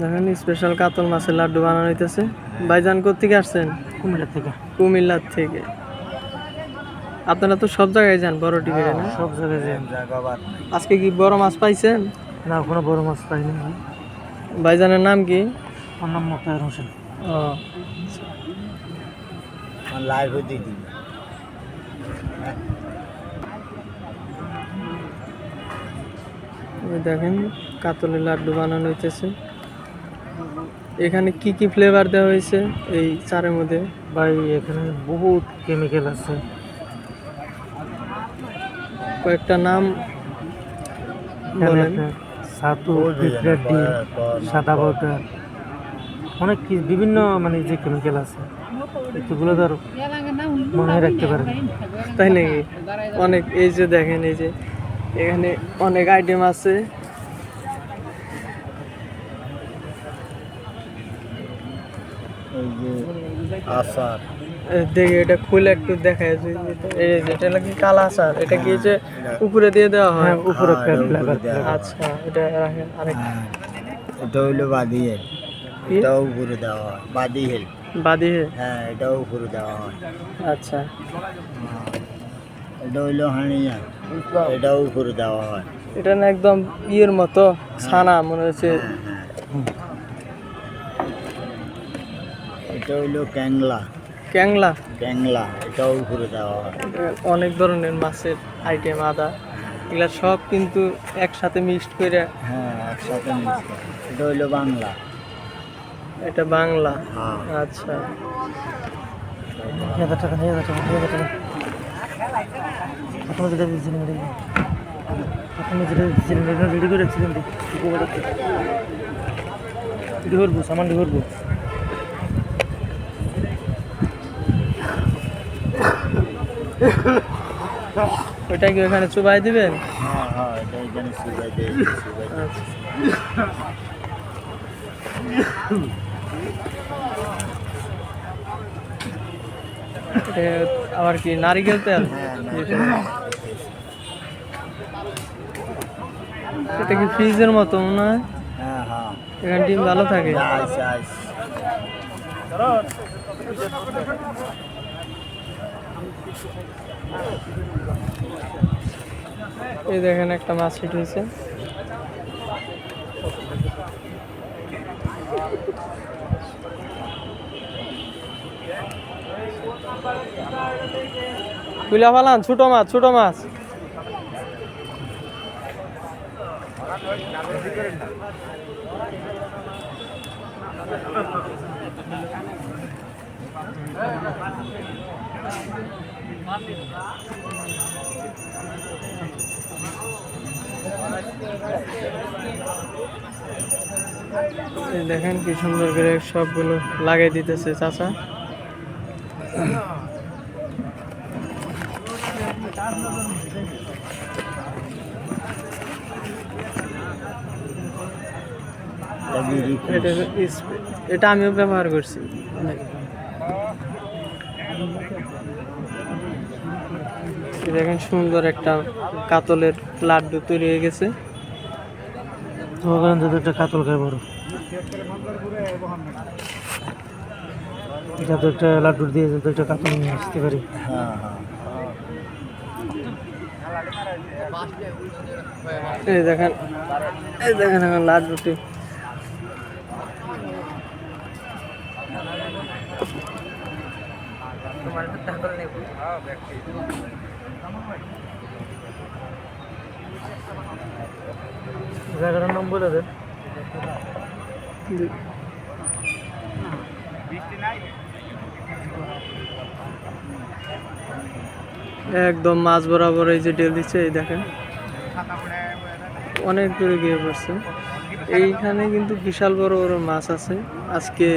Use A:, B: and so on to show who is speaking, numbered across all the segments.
A: দেখেন স্পেশাল কাতল মাছের লাড্ডু বানানো হইতেছে। ভাইজান কোথেকে আসছেন?
B: কুমিল্লা থেকে।
A: কুমিল্লার থেকে। আপনারা তো সব জায়গায় যান বড় টিভি না?
B: সব জায়গায় যাই।
A: আজকে কি বড় মাছ পাইছেন?
B: না কোনো বড় মাছ পাইনি।
A: ভাইজানের নাম কি?
B: আমার নাম মোতায়ের হোসেন।
A: ও।
C: লাইভ দিয়ে
A: এই দেখেন কাতলের লাড্ডু বানানো হইতেছে। এখানে কি কি ফ্লেভার দেওয়া হয়েছে এই চারের মধ্যে?
B: ভাই এখানে বহুত কেমিক্যাল আছে।
A: কয়েকটা নাম বলেন।
B: একটা ডিম সাদা পাউডার অনেক কি বিভিন্ন মানে যে কেমিক্যাল আছে। এগুলো তো আর মনে রাখতে পারেন
A: তাই নাকি? অনেক এই যে দেখেন এই যে এখানে অনেক আইটেম আছে
C: এই যে আচার
A: দেখি এটা খুলে একটু দেখায় এই যে এটা নাকি কালা আচার এটা কি যে উপরে দিয়ে দেওয়া হয়?
B: হ্যাঁ উপরে
C: হ্যাঁ, এটা
A: আচ্ছা এটা রাখেন আরেক
C: হ্যাঁ এটা হইল বাদিয়ে? এটাও উপরে দেওয়া হয় বাদিহেল
A: বাদিয়ে
C: হ্যাঁ এটাও উপরে দেওয়া হয়।
A: আচ্ছা।
C: এটা হইল হানিয়া। এটাও উপরে দেওয়া হয়।
A: এটা না একদম ইয়ের মতো ছানা মনে হচ্ছে।
C: এটা হইল ক্যাংলা
A: ক্যাংলা
C: ক্যাংলা এটাও উপরে দেওয়া হয়
A: অনেক ধরনের মাছের আইটেম আদা এগুলা সব কিন্তু একসাথে মিক্সড করে
C: হ্যাঁ একসাথে মিক্স করে। এটা হইল বাংলা
A: এটা বাংলা
C: হ্যাঁ
A: আচ্ছা
B: হাজার টাকা নিয়ে হাজার টাকা নিয়ে হাজার টাকা প্রথমে যেটা দিয়েছিলেন প্রথমে যেটা দিয়েছিলেন রেডি করে রাখছিলেন ডিহরবো সামান ডিহরবো
A: ওইটা কি ওখানে চুবাই দিবেন?
C: হ্যাঁ হ্যাঁ
A: আবার কি নারিকেল তেল এটা কি ফ্রিজের মতো মনে হয়?
C: হ্যাঁ হ্যাঁ।
A: এখানে ডিম ভালো থাকে। এই দেখেন একটা মাছ হিট হয়েছে। তুলা ফালান ছোট মাছ ছোট মাছ। এই দেখেন কি সুন্দর করে সবগুলো লাগাই দিতেছে চাচা এটা আমিও ব্যবহার করছি অনেক। দেখেন সুন্দর একটা কাতলের লাড্ডু তৈরি হয়ে গেছে।
B: যদি একটা কাতল খাই বড়। যাতে একটা লাড্ডু দিয়ে যাতে একটা কাতল নিয়ে আসতে পারি।
A: এই দেখেন এই দেখেন এখন লাড্ডুটি।
B: জায়গাটার নাম বলে দেন
A: একদম মাছ বরাবর এই যে ডেল দিচ্ছে, এই দেখেন। অনেক দূরে গিয়ে পড়ছে। এইখানে কিন্তু বিশাল বড় বড় মাছ আছে। আজকে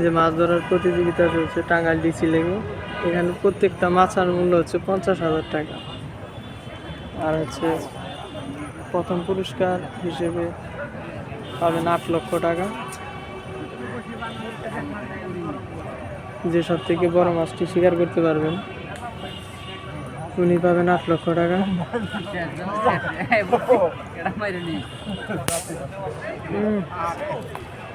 A: যে মাছ ধরার প্রতিযোগিতা চলছে টাঙ্গাইল ডিসি লেগে। এখানে প্রত্যেকটা মাছের মূল্য হচ্ছে পঞ্চাশ হাজার টাকা। আর হচ্ছে প্রথম পুরস্কার হিসেবে পাবেন আট লক্ষ টাকা। যে সব থেকে বড় মাছটি শিকার করতে পারবেন উনি পাবেন আট লক্ষ টাকা। হুম,